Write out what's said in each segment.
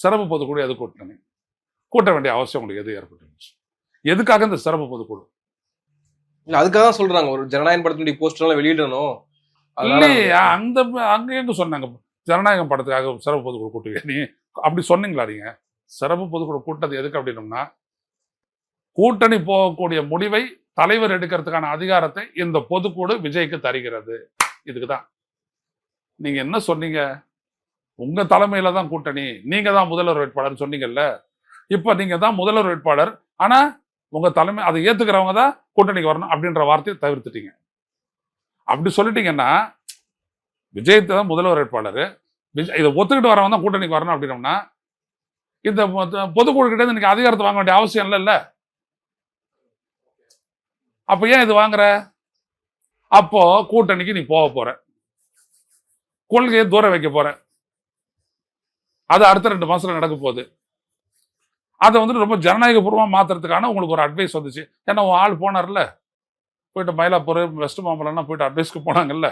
சிறப்பு பொதுக்குழு எது கூட்டணி? கூட்ட வேண்டிய அவசியம் உங்களுக்கு எது ஏற்பட்டுருந்துச்சு எதுக்காக இந்த சிறப்பு பொதுக்குழு? இல்ல அதுக்காக தான் சொல்றாங்க. ஒரு ஜனநாயகம் படத்தினுடைய போஸ்டர் எல்லாம் வெளியிடணும். இல்லையே அந்த அங்க எங்க சொன்னாங்க? ஜனநாயகம் படத்துக்காக சிறப்பு பொதுக்குழு கூட்டுவீங்க நீ? அப்படி சொன்னீங்களா நீங்க? சிறப்பு பொதுக்குழு கூட்டது எதுக்கு அப்படின்னம்னா கூட்டணி போகக்கூடிய முடிவை தலைவர் எடுக்கிறதுக்கான அதிகாரத்தை இந்த பொதுக்குழு விஜய்க்கு தருகிறது. இதுக்கு தான் நீங்க என்ன சொன்னீங்க? உங்கள் தலைமையில் தான் கூட்டணி. நீங்கள் தான் முதல்வர் வேட்பாளர்னு சொன்னீங்கல்ல? இப்போ நீங்கள் தான் முதல்வர் வேட்பாளர். ஆனால் உங்கள் தலைமை அதை ஏற்றுக்கிறவங்க தான் கூட்டணிக்கு வரணும் அப்படின்ற வார்த்தையை தவிர்த்துட்டீங்க. அப்படி சொல்லிட்டீங்கன்னா விஜயத்தை தான் முதல்வர் வேட்பாளர். விஜய் இதை ஒத்துக்கிட்டு வரவங்க தான் கூட்டணிக்கு வரணும் அப்படின்னோம்னா இந்த பொ- பொதுக்குழு அதிகாரத்தை வாங்க வேண்டிய அவசியம் இல்லைல்ல? அப்போ ஏன் இது வாங்குற? அப்போ கூட்டணிக்கு நீ போக போற. கொள்கையை தூர வைக்க போற. அது அடுத்த ரெண்டு மாசத்துல நடக்க போகுது. அதை வந்து ரொம்ப ஜனநாயகபூர்வமா மாத்துறதுக்கான உங்களுக்கு ஒரு அட்வைஸ் வந்துச்சு. ஏன்னா உன் ஆள் போனார்ல. போயிட்டு மயிலாப்பூர் வெஸ்ட் மாம்பலம்னா போயிட்டு அட்வைஸ்க்கு போனாங்கல்ல.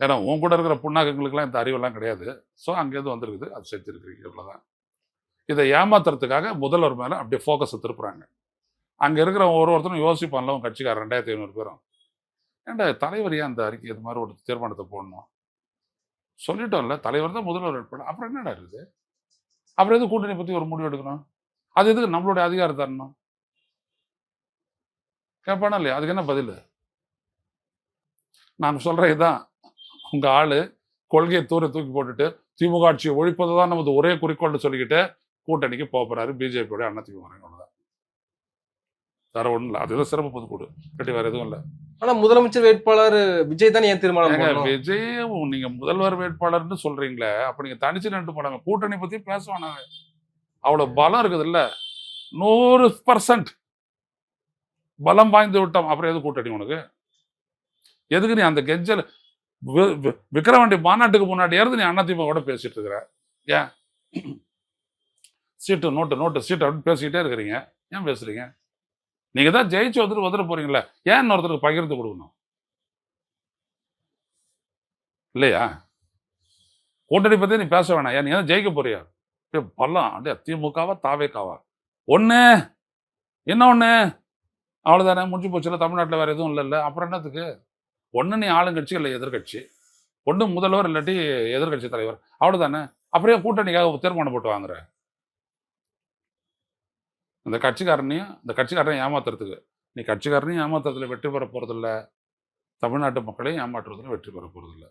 ஏன்னா உன் கூட இருக்கிற புண்ணாக்கங்களுக்குலாம் இந்த அறிவெல்லாம் கிடையாது. ஸோ அங்கேருந்து வந்திருக்குது. அது செஞ்சுருக்கிறீங்க. இவ்வளோதான் இதை ஏமாத்துறதுக்காக முதல்வர் மேலே அப்படியே ஃபோக்கஸை திருப்புறாங்க. அங்கே இருக்கிற ஒரு ஒருத்தரும் யோசிப்பான்ல உன் கட்சிக்காரர் ரெண்டாயிரத்தி ஐநூறு பேரும். ஏன்டா தலைவர் ஏன் அந்த அறிக்கை இது மாதிரி ஒரு தீர்மானத்தை போடணும்? சொல்லிட்டோம்ல தலைவர் தான் முதல்வர் வேட்பாளர் அப்புறம் என்னடா இருக்குது? அப்புறம் எது கூட்டணி பற்றி ஒரு முடிவு எடுக்கணும்? அது எதுக்கு நம்மளுடைய அதிகாரம் தரணும்? கேட்பானா இல்லையா? அதுக்கு என்ன பதில்? நான் சொல்றேன் இதுதான் உங்க ஆளு கொள்கையை தூர தூக்கி போட்டுட்டு திமுக ஆட்சியை ஒழிப்பது தான் நமது ஒரே குறிக்கோள்னு சொல்லிக்கிட்டு கூட்டணிக்கு போகிறாரு போறாரு பிஜேபியோட அண்ணா திமுக. அவ்வளவுதான் வேற ஒண்ணும் இல்லை. அதுதான் சிறப்பு பொதுக்கூடு. கட்டி வேற எதுவும் இல்லை. ஆனா முதலமைச்சர் வேட்பாளர் விஜய் தான் ஏன் தீர்மானம் ஏங்க பண்ணணும்? விஜய் நீங்க முதல்வர் வேட்பாளர்னு சொல்றீங்களே அப்ப நீங்க தனிச்சு நின்று போனாங்க. கூட்டணி பத்தி பேசுவானாங்க. அவ்வளவு பலம் இருக்குது இல்ல நூறு பர்சன்ட் பலம் வாய்ந்து விட்டோம். அப்புறம் எது கூட்டணி உனக்கு? எதுக்கு நீ அந்த கெஞ்சல்? வி- வி- விக்கிரவாண்டி மாநாட்டுக்கு முன்னாடி இருந்து நீ அதிமுக பேசிட்டு இருக்கிற. ஏன்? சீட்டு நோட்டு நோட்டு சீட்டு அப்படின்னு பேசிக்கிட்டே இருக்கிறீங்க. ஏன் பேசுறீங்க? நீங்க தான் ஜெயிச்சு வந்துட்டு வந்துட போறீங்களே ஏன் இன்னொருத்தருக்கு பகிர்ந்து கொடுக்கணும்? இல்லையா? கூட்டணி பத்தி நீ பேச வேணாம். ஏன் நீ தான் ஜெயிக்க போறியா? பல்லாம் அப்படியே திமுகவா தாவேக்காவா? ஒண்ணு. என்ன ஒண்ணு? அவ்வளவுதானே. முடிஞ்சு போச்சுல. தமிழ்நாட்டில் வேற எதுவும் இல்லைல்ல. அப்புறம் என்னத்துக்கு? ஒன்று நீ ஆளுங்கட்சி இல்லை எதிர்க்கட்சி ஒன்று முதல்வர் இல்லாட்டி எதிர்க்கட்சி தலைவர். அவ்வளோதானே அப்படியே கூட்டணிக்காக தீர்மானம் போட்டு வாங்குறேன் அந்த கட்சிக்காரனையும் அந்த கட்சிக்காரனையும் ஏமாத்துறதுக்கு. நீ கட்சிக்காரனையும் ஏமாத்துறதுல வெற்றி பெற போகிறதில்ல தமிழ்நாட்டு மக்களையும் ஏமாற்றுறதுல வெற்றி பெற போறதில்ல.